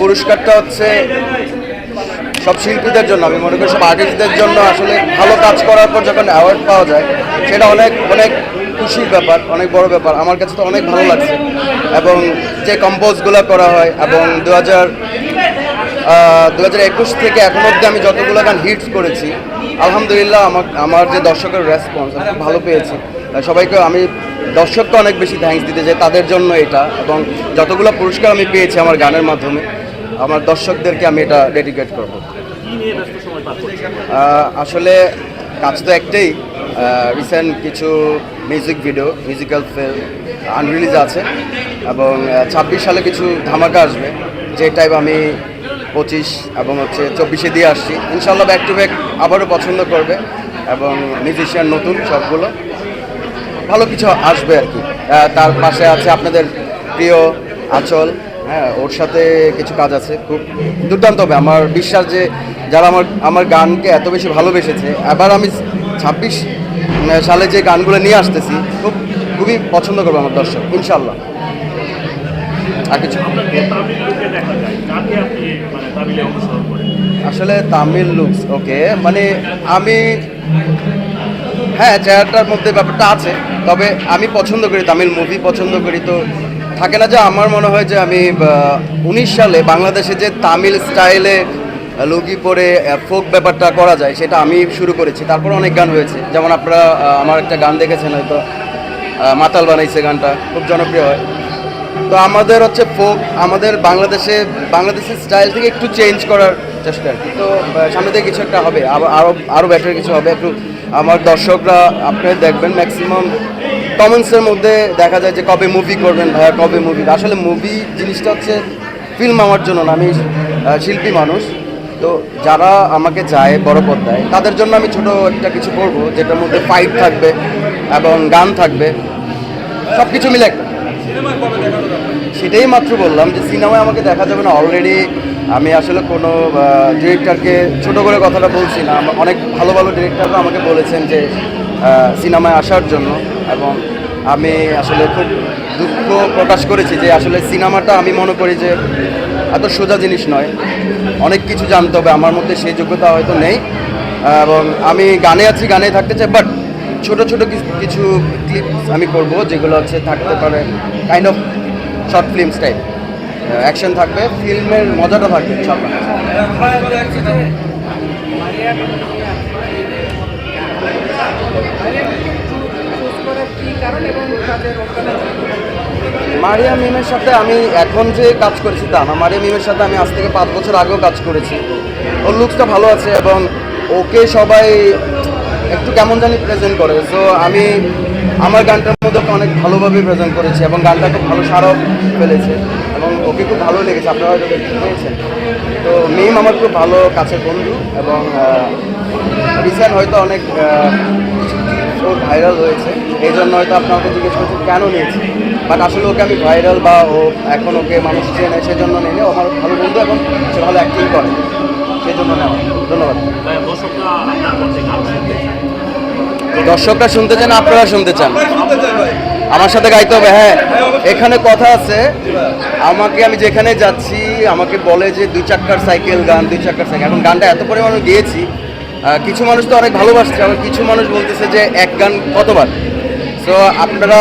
পুরস্কারটা হচ্ছে সব শিল্পীদের জন্য, আমি মনে করি সব আর্টিস্টদের জন্য আসলে ভালো কাজ করার পর যখন অ্যাওয়ার্ড পাওয়া যায়, সেটা অনেক অনেক খুশির ব্যাপার, অনেক বড় ব্যাপার। আমার কাছে তো অনেক ভালো লাগছে। এবং যে কম্পোজগুলো করা হয়, এবং দু হাজার দু হাজার একুশ থেকে এখন অবধি আমি যতগুলো গান হিটস করেছি, আলহামদুলিল্লাহ আমার আমার যে দর্শকের রেসপন্স আমি খুব ভালো পেয়েছি। সবাইকে আমি, দর্শককে অনেক বেশি থ্যাঙ্কস দিতে চাই তাদের জন্য এটা, এবং যতগুলো পুরস্কার আমি পেয়েছি আমার গানের মাধ্যমে আমার দর্শকদেরকে আমি এটা ডেডিকেট করব। আসলে কাজ তো একটাই রিসেন্ট কিছু music video musical film unreleased আছে এবং ছাব্বিশ সালে কিছু ধামাকা আসবে যে টাইপ আমি পঁচিশ এবং হচ্ছে চব্বিশে দিয়ে আসছি। ইনশাল্লাহ ব্যাক টু ব্যাক আবারও পছন্দ করবে এবং মিউজিশিয়ান নতুন সবগুলো। ভালো কিছু আসবে আর কি। তার পাশে আছে আপনাদের প্রিয় আচল হ্যাঁ ওর সাথে কিছু কাজ আছে, খুব দুর্দান্ত হবে। আমার বিশ্বাস যে যারা আমার আমার গানকে এত বেশি ভালোবেসেছে, এবার আমি ছাব্বিশ সালে যে গানগুলো নিয়ে আসতেছি, খুব, খুবই পছন্দ করবে আমার দর্শক ইনশাল্লাহ আর কিছু? আসলে তামিল লুকস ওকে মানে আমি হ্যাঁ চেহারাটার মধ্যে ব্যাপারটা আছে, তবে আমি পছন্দ করি তামিল মুভি পছন্দ করি তো থাকে না যে আমার মনে হয় যে আমি উনিশ সালে বাংলাদেশে যে তামিল স্টাইলে লুগি পরে ফোক ব্যাপারটা করা যায়, সেটা আমি শুরু করেছি। তারপর অনেক গান হয়েছে। যেমন আপনারা আমার একটা গান দেখেছেন হয়তো মাতাল বানাইছে গানটা, খুব জনপ্রিয় হয়। তো আমাদের হচ্ছে ফোক, আমাদের বাংলাদেশে, বাংলাদেশের স্টাইল থেকে একটু চেঞ্জ করার চেষ্টা আর কি। তো সামনে থেকে কিছু একটা হবে আরও আরও বেটার কিছু হবে। একটু আমার দর্শকরা আপনি দেখবেন ম্যাক্সিমাম কমেন্টসের মধ্যে দেখা যায় যে কবে মুভি করবেন ভাইয়া কবে মুভি আসলে মুভি জিনিসটা হচ্ছে ফিল্ম আমার জন্য না আমি শিল্পী মানুষ। তো যারা আমাকে চায় বড় পর্দায় তাদের জন্য আমি ছোট একটা কিছু করব যেটার মধ্যে ফাইট থাকবে এবং গান থাকবে। সব কিছু মিলে একটা। সেটাই মাত্র বললাম যে সিনেমায় আমাকে দেখা যাবে না। অলরেডি আমি আসলে কোনো ডিরেক্টরকে ছোট করে কথাটা বলছি না। অনেক ভালো ভালো ডিরেক্টররা আমাকে বলেছেন যে সিনেমায় আসার জন্য এবং আমি আসলে খুব দুঃখ প্রকাশ করেছি যে আসলে সিনেমাটা আমি মনে করি যে এত সোজা জিনিস নয়। অনেক কিছু জানতে হবে, আমার মধ্যে সেই যোগ্যতা হয়তো নেই। এবং আমি গানে আছি গানে থাকতে চাই বাট ছোট ছোট কিছু- কিছু ক্লিপ আমি করব যেগুলো হচ্ছে থাকতে পারে kind of short film style action থাকবে ফিল্মের মজাটা থাকবে ইনশাআল্লাহ মারিয়া মিমের সাথে আমি এখন যে কাজ করেছি তা না। মারিয়া মিমের সাথে আমি আজ থেকে পাঁচ বছর আগেও কাজ করেছি। ওর লুকসটা ভালো আছে এবং ওকে সবাই একটু কেমন জানি প্রেজেন্ট করে। সো আমি আমার গানটার মধ্যে অনেক ভালোভাবে প্রেজেন্ট করেছি এবং গানটা খুব ভালো সারও ফেলেছে এবং ওকে খুব ভালো লেগেছে। আপনারা হয়তো দেখতে পেয়েছেন। তো মিম আমার খুব ভালো কাছের বন্ধু এবং রিসেন্ট হয়তো অনেক ওর ভাইরাল হয়েছে। এই জন্য হয়তো আপনাকে জিজ্ঞেস করছেন কেন নিয়েছি? বাট আসলে ওকে আমি ভাইরাল বা ও এখন ওকে মানুষ চেনে সেজন্য নেই ও আমার ভালো বন্ধু এখন সে ভালো অ্যাক্টিং করে। সেই জন্য নেওয়া। ধন্যবাদ। দর্শকরা শুনতে চান আপনারা শুনতে চান। আমার সাথে গাইতে হবে হ্যাঁ। এখানে কথা আছে আমাকে আমি যেখানে যাচ্ছি আমাকে বলে যে দুই চাক্কার সাইকেল গান দুই চাক্কার সাইকেল। এখন গানটা এত পরিমাণে গিয়েছি কিছু মানুষ তো অনেক ভালোবাসছে, আবার কিছু মানুষ বলতেছে যে এক গান কতবার? সো আপনারা